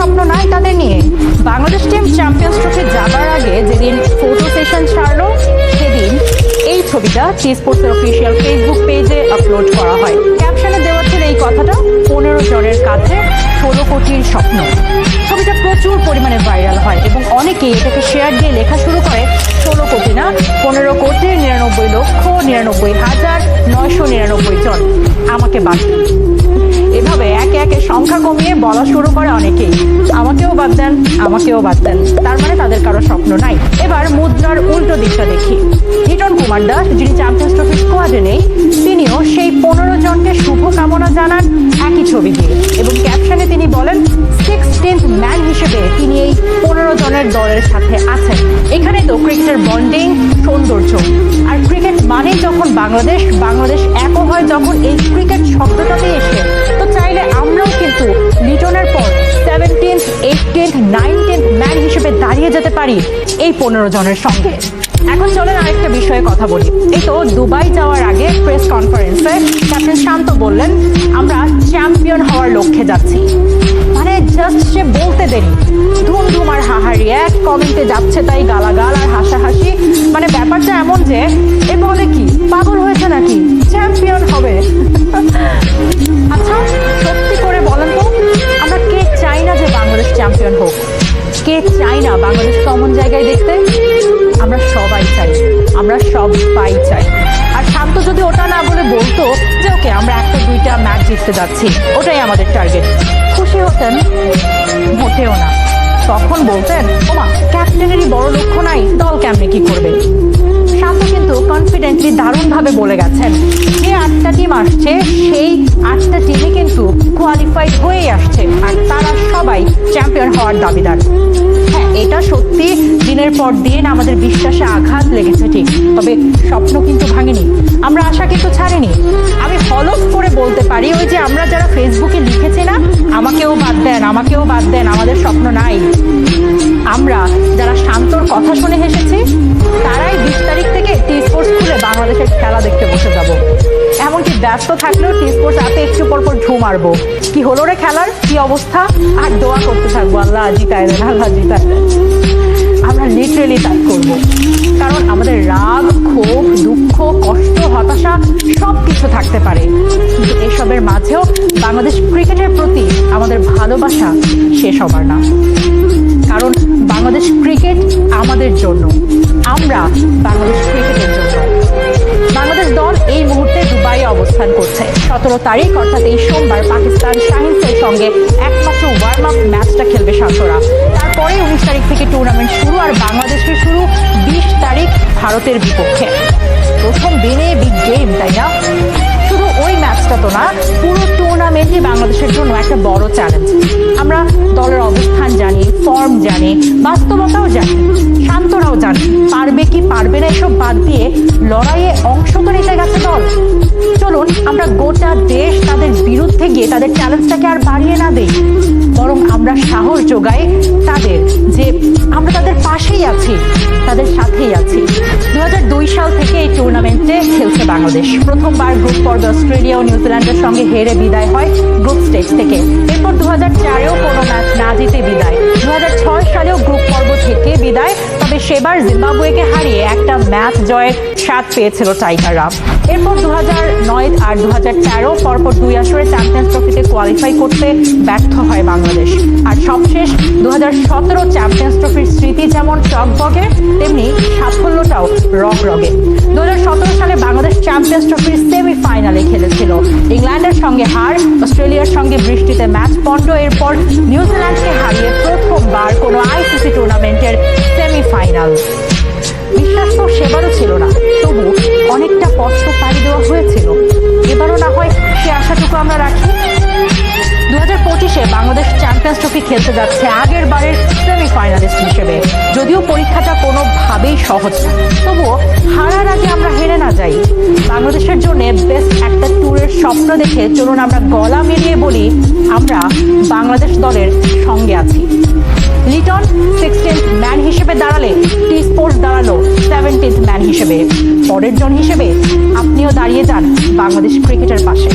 স্বপ্ন নাই তাদের নিয়ে। বাংলাদেশ টিম চ্যাম্পিয়ন্স ট্রফি যাবার আগে যেদিন ফটো সেশন ছাড়লো, সেদিন এই ছবিটা টি স্পোর্টসের অফিসিয়াল ফেসবুক পেজে আপলোড করা হয়। ক্যাপশনে দেওয়া ছিল এই কথাটা, পনেরো জনের কাছে ষোলো কোটির স্বপ্ন। ছবিটা প্রচুর পরিমাণে ভাইরাল হয় এবং অনেকেই এটাকে শেয়ার দিয়ে লেখা শুরু করে, ষোলো কোটি না, পনেরো কোটি, নিরানব্বই লক্ষ, নিরানব্বই হাজার, নয়শো নিরানব্বই জন। আমাকে বাদ সংখ্যা কমিয়ে বলা শুরু করে অনেকেই। আমাকেও বাদ দেন, আমাকেও বাদ দেন। তার মানে তাদের কারও স্বপ্ন নাই। এবার মুদ্রার উল্টো দিকটা দেখি। হিটন কুমার দাস, যিনি চ্যাম্পিয়ন্স ট্রফি স্কোয়াডে নেই, তিনিও সেই পনেরো জনকে শুভকামনা জানান একই ছবি দিয়ে। এবং ক্যাপশনে তিনি বলেন সিক্সটিন্থ ম্যান হিসেবে তিনি এই পনেরো জনের দলের সাথে আছেন। এখানে তো ক্রিকেটের বন্ডিং সৌন্দর্য। আর ক্রিকেট মানেই যখন বাংলাদেশ বাংলাদেশ একও হয় যখন এই ক্রিকেট শব্দটাতে এসে কিন্তু লিটনের পর সেভেন্টিন্থ এইটিন্থ নাইনটিন্থ ম্যান হিসেবে দাঁড়িয়ে যেতে পারি এই পনেরো জনের সঙ্গে। এখন চলেন আরেকটা বিষয়ে কথা বলি। এই তো দুবাই যাওয়ার আগে প্রেস কনফারেন্সে ক্যাপ্টেন শান্ত বললেন, আমরা চ্যাম্পিয়ন হওয়ার লক্ষ্যে যাচ্ছি। মানে জাস্ট সে বলতে দেরি। ধুম ধুম আর হাহারি, এক কমেন্টে যাচ্ছে তাই গালাগাল আর হাসাহাসি। মানে ব্যাপারটা এমন যে চাই না বাংলাদেশ কমন জায়গায় দেখতে, আমরা সবাই চাই, আমরা সবাই চাই। আর শান্ত যদি ওটা না বলে বলতো যে, ওকে, আমরা একটা দুইটা ম্যাচ জিততে যাচ্ছি। ওটাই আমাদের টার্গেট। খুশি হতেন, মোটেও না। তখন বলতেন, ওমা, ক্যাপ্টেনেরই বড় লক্ষ্য নাই, দল কেমনে কি করবে? শান্ত কিন্তু কনফিডেন্টলি দারুণভাবে বলে গেছেন, যে আটটা টিম আসছে, সেই আটটা টিমই কিন্তু কোয়ালিফাইড হয়েই আসছে, আর তারা সবাই চ্যাম্পিয়ন হওয়ার দাবিদার। হ্যাঁ এটা সত্যি দিনের পর দিন আমাদের বিশ্বাসে আঘাত লেগেছে, ঠিক। তবে স্বপ্ন কিন্তু ভাঙেনি। আমরা আশা কিন্তু ছাড়েনি। আমি ফলো করে বলতে পারি, ওই যে আমরা যারা ফেসবুকে লিখেছি না, আমাকেও বাদ দেন, আমাকেও বাদ দেন, আমাদের স্বপ্ন নাই। আমরা যারা শান্তর কথা শুনে হেসেছি, তারাই বিশ তারিখ থেকে টি স্পোর্টস খুলে বাংলাদেশের খেলা দেখতে বসে যাব। এমনকি ব্যস্ত থাকলেও টি স্পোর্টস রাতে একটু পর পর ঢু মারবো। কি হলো রে খেলার? কি অবস্থা? আর দোয়া করতে থাকব, আল্লাহ জিতায় দেন, আল্লাহ জিতায় আমরা লিটারেলি তাই করব। কারণ আমাদের রাগ, ক্ষোভ, দুঃখ, কষ্ট, হতাশা সব কিছু থাকতে পারে। কিন্তু এসবের মাঝেও বাংলাদেশ ক্রিকেটের প্রতি আমাদের ভালোবাসা শেষ হবার না। কারণ বাংলাদেশ ক্রিকেট আমাদের জন্য। আমরা বাংলাদেশ ক্রিকেটের জন্য। বাংলাদেশ দল এই মুহূর্তে দুবাইয়ে অবস্থান করছে। সতেরো তারিখ, অর্থাৎ এই সোমবার পাকিস্তান শাহিনসের সঙ্গে একমাত্র ওয়ার্ম আপ ম্যাচটা খেলবে শান্তরা তারপরে উনিশ তারিখ থেকে টুর্নামেন্ট শুরু আর বাংলাদেশের শুরু বিশ তারিখ ভারতের বিপক্ষে। প্রথম দিনে বিগ গেম তাই না? শুধু ওই ম্যাচটা তো না, পুরো টুর্নামেন্টই বাংলাদেশের জন্য একটা বড় চ্যালেঞ্জ আমরা দলের অবস্থান জানি ফর্ম জানি, বাস্তবতাও জানি, শান্তরাও জানি। পারবে কি পারবে না এসব বাদ দিয়ে লড়াইয়ে অংশ নিতে গেছে দল। চলুন, আমরা গোটা দেশ তাদের বিরুদ্ধে গিয়ে তাদের চ্যালেঞ্জটাকে আর বাড়িয়ে না দেই। বরং আমরা সাহস যোগাই তাদের যে আমরা তাদের পাশেই আছি, তাদের সাথেই আছি। দু হাজার দুই সাল থেকে এই টুর্নামেন্টে খেলছে বাংলাদেশ। প্রথমবার গ্রুপ পর্বে অস্ট্রেলিয়া ও নিউজিল্যান্ডের সঙ্গে হেরে বিদায় হয় গ্রুপ স্টেজ থেকে। এরপর দু হাজার চারেও কোনো ম্যাচ না জিতে বিদায়। দু হাজার ছয় সালেও গ্রুপ পর্ব থেকে বিদায়, তবে সেবার জিম্বাবুয়েকে হারিয়ে একটা ম্যাচ জয়ের স্বাদ পেয়েছিল টাইগাররা এরপর দু হাজার নয় আর দু হাজার তেরো পরপর দুই আসরে চ্যাম্পিয়ন্স ট্রফিতে কোয়ালিফাই করতে ব্যর্থ হয় বাংলাদেশ। আর সবশেষ দু হাজার সতেরো চ্যাম্পিয়ন্স ট্রফির স্মৃতি যেমন টকবগে তেমনি সাফল্যটাও রগ রগে দু হাজার সতেরো সালে বাংলাদেশ চ্যাম্পিয়ন্স ট্রফির সেমিফাইনালে খেলেছিল। ইংল্যান্ডের সঙ্গে হার, অস্ট্রেলিয়ার সঙ্গে বৃষ্টিতে ম্যাচ পণ্ড, এরপর নিউজিল্যান্ডকে হারিয়ে প্রথমবার কোনো আইসিসি টুর্নামেন্টের সেমিফাইনাল বিশ্বাস তো সেবারও ছিল না। তবু অনেকটা কষ্ট পাড়ি দেওয়া হয়েছিল। এবারও না হয় সে আশাটুকু আমরা রাখি। দু হাজার পঁচিশে বাংলাদেশ চ্যাম্পিয়ন্স ট্রফি খেলতে যাচ্ছে আগের বারের সেমিফাইনালিস্ট হিসেবে। যদিও পরীক্ষাটা কোনোভাবেই সহজ না। তবুও হারার আগে আমরা হেরে না যাই। বাংলাদেশের জন্য বেস্ট একটা ট্যুরের স্বপ্ন দেখে চলুন আমরা গলা মিলিয়ে বলি, আমরা বাংলাদেশ দলের সঙ্গে আছি। লিটন সিক্সটিন ম্যান হিসেবে দাঁড়ালে দাঁড়াল সেভেন্টিথ ম্যান হিসেবে পরের জন হিসেবে আপনিও দাঁড়িয়ে যান বাংলাদেশ ক্রিকেটের পাশে।